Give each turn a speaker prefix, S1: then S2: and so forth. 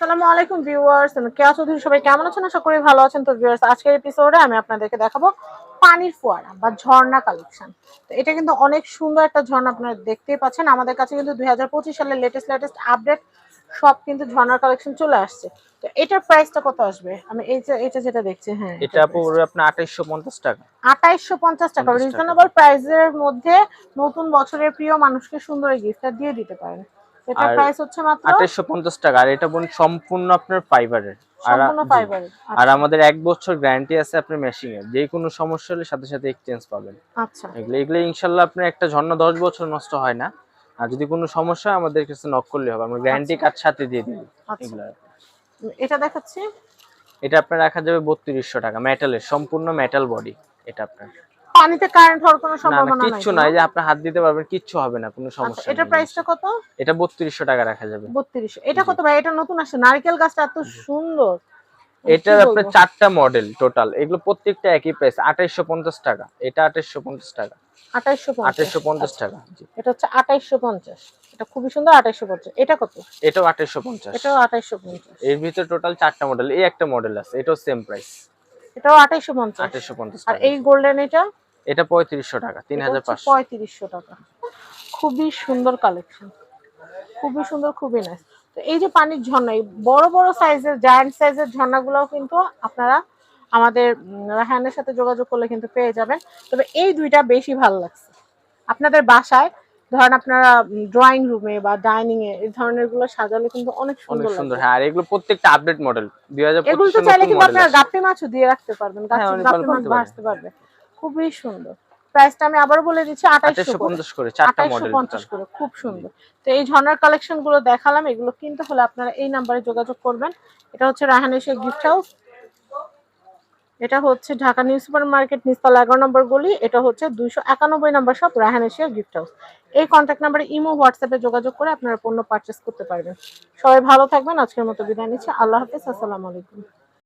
S1: আসসালামু আলাইকুম ভিউয়ার্স আমি কেয়া চৌধুরী সবাই কেমন আছেন? আশা করি ভালো আছেন। তো ভিউয়ার্স আজকের এপিসোডে আমি আপনাদেরকে দেখাবো পানির ফোয়ারা বা ঝর্ণা কালেকশন তো এটা কিন্তু অনেক সুন্দর একটা ঝর্ণা আপনারা দেখতেই পাচ্ছেন। আমাদের কাছে কিন্তু দুই সালের লেটেস্ট লেটেস্ট আপডেট সব কিন্তু ঝর্ণার কালেকশন চলে আসছে। তো এটার প্রাইসটা কত আসবে? আমি এই যে এটা যেটা দেখছি হ্যাঁ।
S2: এটা আপনার আঠাইশশো পঞ্চাশ টাকা।
S1: আঠাইশশো পঞ্চাশ টাকা।
S2: 50 টাকা।
S1: রিজনেবল প্রাইসের মধ্যে নতুন বছরের প্রিয় মানুষকে সুন্দর গিফটটা দিয়ে দিতে পারেন।
S2: আর
S1: প্রাইস হচ্ছে মাত্র
S2: আঠাইশশো পঞ্চাশ টাকা আর এটা বোন সম্পূর্ণ আপনার ফাইবারের আর
S1: সম্পূর্ণ ফাইবারের
S2: আর আমাদের এক বছর গ্যারান্টি আছে আপনার মেশিং এর। যে কোনো সমস্যা হলে সাথে সাথে এক্সচেঞ্জ পাবেন।
S1: আচ্ছা।
S2: এগুলো এগুলো ইনশাল্লাহ আপনার একটা ঝর্ণা দশ বছর নষ্ট হয় না। আর যদি কোনো সমস্যা আমাদের কাছে নক করলে হবে। আমরা গ্যারান্টি কার্ড সাথে দিয়ে দিই
S1: আচ্ছা।
S2: এগুলো
S1: এটা দেখাচ্ছি।
S2: এটা আপনার রাখা যাবে বত্রিশশো টাকা। মেটালের সম্পূর্ণ মেটাল বডি এটা আপনার।
S1: পানিতে কারেন্ট হওয়ার কোনো সম্ভাবনা নাই
S2: কিচ্ছু নাই যে আপনি হাত দিতে পারবেন কিচ্ছু হবে না কোনো
S1: আচ্ছা
S2: সমস্যা নেই।
S1: প্রাইসটা কত?
S2: এটা বত্রিশশো টাকা রাখা যাবে।
S1: বত্রিশ এটা কত ভাই? এটা নতুন আসছে। নারকেল গাছটা এত সুন্দর।
S2: এটার
S1: কি
S2: আপনার চারটা মডেল টোটাল এগুলো প্রত্যেকটা একই প্রাইস আঠাইশশো পঞ্চাশ টাকা। এটা আঠাইশশো পঞ্চাশ টাকা।
S1: আঠাইশশো পঞ্চাশ।
S2: আঠাইশশো পঞ্চাশ
S1: আচ্ছা,
S2: টাকা
S1: এটা হচ্ছে আঠাইশশো পঞ্চাশ। এটা খুবই সুন্দর আঠাইশশো পঞ্চাশ। এটা কত?
S2: এটাও আঠাইশশো পঞ্চাশ।
S1: এটাও আঠাইশশো পঞ্চাশ।
S2: এর ভিতরে টোটাল চারটা মডেল এই একটা মডেল আছে। এটাও সেম প্রাইস
S1: এটাও আঠাইশশো পঞ্চাশ।
S2: আঠাইশশো পঞ্চাশ
S1: আর এই গোল্ডেন এটা?
S2: এটা পঁয়ত্রিশশো টাকা তিন হাজার পাঁচশো।
S1: পঁয়ত্রিশশো টাকা। খুবই সুন্দর কালেকশন খুবই সুন্দর খুবই নাইস তো এই যে পানির ঝর্ণা এই বড় বড় সাইজের জায়ান্ট সাইজের ঝর্ণাগুলোও কিন্তু আপনারা আমাদের উম, রাহানের সাথে যোগাযোগ করলে কিন্তু পেয়ে যাবেন। তবে এই দুইটা বেশি ভালো লাগছে। আপনাদের বাসায় ধরেন আপনারা ড্রয়িং রুমে বা ডাইনিং এ এই ধরনেরগুলো সাজালে কিন্তু অনেক সুন্দর
S2: সুন্দর হ্যাঁ আর এগুলো প্রত্যেকটা আপডেট মডেল দুই হাজার
S1: এগুলো তো চাইলে কিন্তু আপনারা গাপ্পি মাছও দিয়ে রাখতে পারবেন
S2: হ্যাঁ,
S1: গাপ্পি মাছ ভাসতে পারবে। খুবই সুন্দর। প্রাইসটা আমি আবারও বলে দিচ্ছি আঠাইশশো
S2: পঞ্চাশ করে মডেল
S1: পঞ্চাশ করে খুব সুন্দর। তো এই ঝর্ণার কালেকশনগুলো দেখালাম এগুলো কিনতে হলে আপনারা এই নাম্বারে যোগাযোগ করবেন। এটা হচ্ছে রাহানেশের গিফট হাউস এটা হচ্ছে ঢাকা নিউ সুপার মার্কেট নিস্তলা এগারো নম্বর গলি। এটা হচ্ছে দুইশো একানব্বই নম্বর শপ রাহানেশিয়া গিফট হাউস এই কন্ট্যাক্ট নাম্বারে ইমো হোয়াটসঅ্যাপে যোগাযোগ করে আপনারা পণ্য পারচেস করতে পারবেন। সবাই ভালো থাকবেন আজকের মতো বিদায় নিচ্ছি। আল্লাহ হাফিজ আসসালামু আলাইকুম।